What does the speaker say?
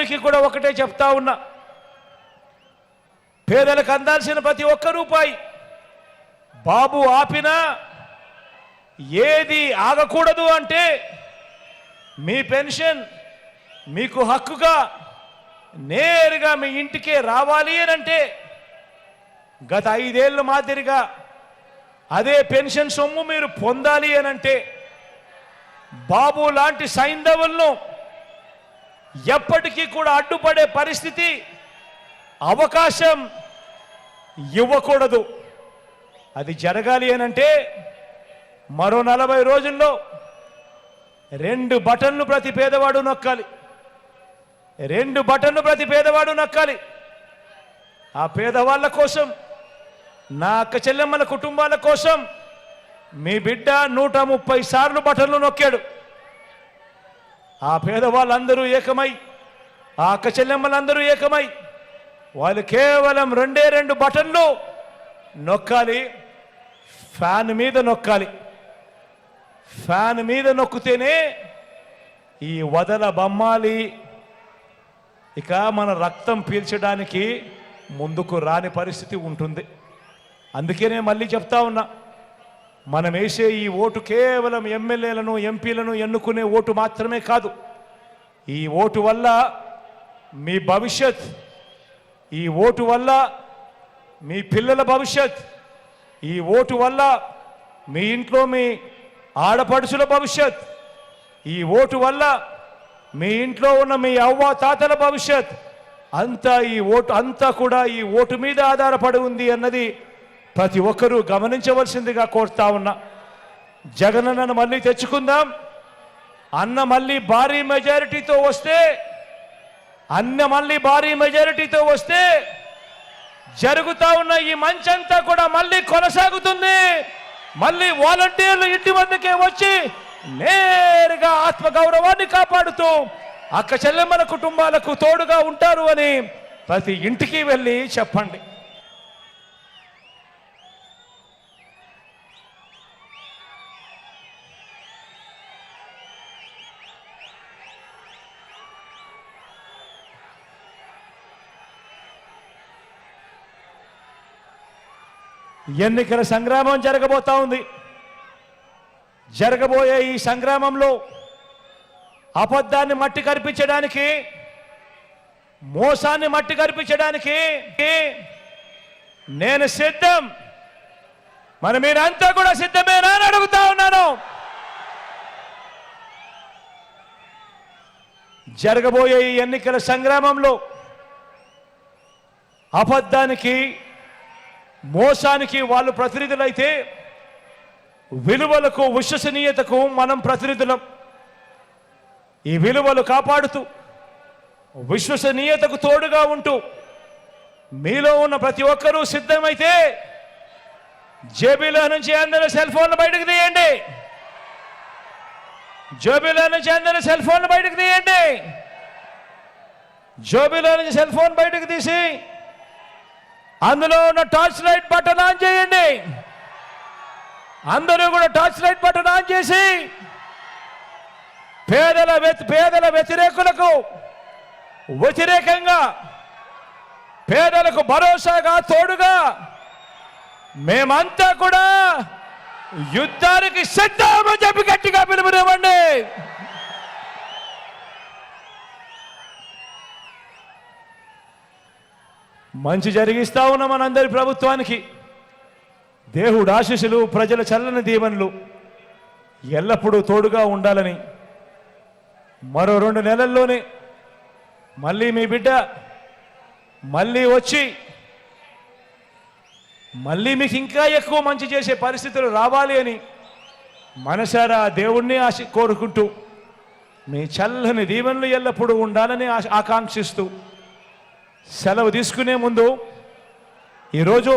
అందరికీ కూడా ఒకటే చెప్తా ఉన్నా. పేదలకు అందాల్సిన ప్రతి ఒక్క రూపాయి బాబు ఆపినా ఏది ఆగకూడదు అంటే మీ పెన్షన్ మీకు హక్కుగా నేరుగా మీ ఇంటికే రావాలి అని అంటే గత ఐదేళ్ళ మాదిరిగా అదే పెన్షన్ సొమ్ము మీరు పొందాలి అని అంటే బాబు లాంటి సైంధవులను ఎప్పటికీ కూడా అడ్డుపడే పరిస్థితి అవకాశం ఇవ్వకూడదు. అది జరగాలి అనంటే మరో నలభై రోజుల్లో రెండు బటన్లు ప్రతి పేదవాడు నొక్కాలి. రెండు బటన్లు ప్రతి పేదవాడు నొక్కాలి. ఆ పేదవాళ్ళ కోసం నా అక్క చెల్లెమ్మల కుటుంబాల కోసం మీ బిడ్డ నూట ముప్పై సార్లు బటన్లు నొక్కాడు. ఆ పేదవాళ్ళందరూ ఏకమై ఆ అక్క చెల్లెమ్మలందరూ ఏకమై వాళ్ళు కేవలం రెండే రెండు బటన్లు నొక్కాలి ఫ్యాన్ మీద నొక్కాలి. ఫ్యాన్ మీద నొక్కితేనే ఈ వదల బొమ్మాలి. ఇక మన రక్తం పీల్చడానికి ముందుకు రాని పరిస్థితి ఉంటుంది. అందుకే నేను మళ్ళీ చెప్తా ఉన్నా మనం వేసే ఈ ఓటు కేవలం ఎమ్మెల్యేలను ఎంపీలను ఎన్నుకునే ఓటు మాత్రమే కాదు. ఈ ఓటు వల్ల మీ భవిష్యత్ ఈ ఓటు వల్ల మీ పిల్లల భవిష్యత్ ఈ ఓటు వల్ల మీ ఇంట్లో మీ ఆడపడుచుల భవిష్యత్ ఈ ఓటు వల్ల మీ ఇంట్లో ఉన్న మీ అవ్వ తాతల భవిష్యత్ అంతా ఈ ఓటు అంతా కూడా ఈ ఓటు మీద ఆధారపడి ఉంది అన్నది ప్రతి ఒక్కరూ గమనించవలసిందిగా కోరుతా ఉన్నా. జగనన్నను మళ్ళీ తెచ్చుకుందాం. అన్న మళ్ళీ భారీ మెజారిటీతో వస్తే అన్న మళ్ళీ భారీ మెజారిటీతో వస్తే జరుగుతా ఉన్న ఈ మంచంతా కూడా మళ్ళీ కొనసాగుతుంది. మళ్ళీ వాలంటీర్లు ఇంటి వద్దకే వచ్చి నేరుగా ఆత్మ గౌరవాన్ని కాపాడుతూ అక్క చెల్లెమ్మల కుటుంబాలకు తోడుగా ఉంటారు అని ప్రతి ఇంటికి వెళ్ళి చెప్పండి. ఎన్నికల సంగ్రామం జరగబోతా ఉంది. జరగబోయే ఈ సంగ్రామంలో అబద్ధాన్ని మట్టి కనిపించడానికి మోసాన్ని మట్టి కనిపించడానికి నేను సిద్ధం. మరి మీరంతా కూడా సిద్ధమేనా అని అడుగుతా ఉన్నాను. జరగబోయే ఈ ఎన్నికల సంగ్రామంలో అబద్ధానికి మోసానికి వాళ్ళు ప్రతినిధులైతే విలువలకు విశ్వసనీయతకు మనం ప్రతినిధులం. ఈ విలువలు కాపాడుతూ విశ్వసనీయతకు తోడుగా ఉంటూ మీలో ఉన్న ప్రతి ఒక్కరూ సిద్ధమైతే జేబీలో నుంచి అందరూ సెల్ ఫోన్లు బయటకు తీయండి. జోబీలో నుంచి అందరూ సెల్ ఫోన్లు బయటకు తీయండి. జోబీలో నుంచి సెల్ ఫోన్ బయటకు తీసి అందులో ఉన్న టార్చ్ లైట్ బటన్ ఆన్ చేయండి. అందరూ కూడా టార్చ్ లైట్ బటన్ ఆన్ చేసి పేదల వ్యతి పేదల వ్యతిరేకులకు వ్యతిరేకంగా పేదలకు భరోసాగా తోడుగా మేమంతా కూడా యుద్ధానికి సిద్ధమని చెప్పి గట్టిగా పిలుపునివ్వండి. మంచి జరిగిస్తా ఉన్న మనందరి ప్రభుత్వానికి. దేవుడు ఆశీస్సులు ప్రజల చల్లని దీవెనలు ఎల్లప్పుడూ తోడుగా ఉండాలని మరో రెండు నెలల్లోనే మళ్ళీ మీ బిడ్డ మళ్ళీ వచ్చి మళ్ళీ మీకు ఇంకా ఎక్కువ మంచి చేసే పరిస్థితులు రావాలి అని మనసారా దేవుణ్ణి ఆశ కోరుకుంటూ మీ చల్లని దీవెనలు ఎల్లప్పుడూ ఉండాలని ఆకాంక్షిస్తూ సెలవు తీసుకునే ముందు ఈరోజు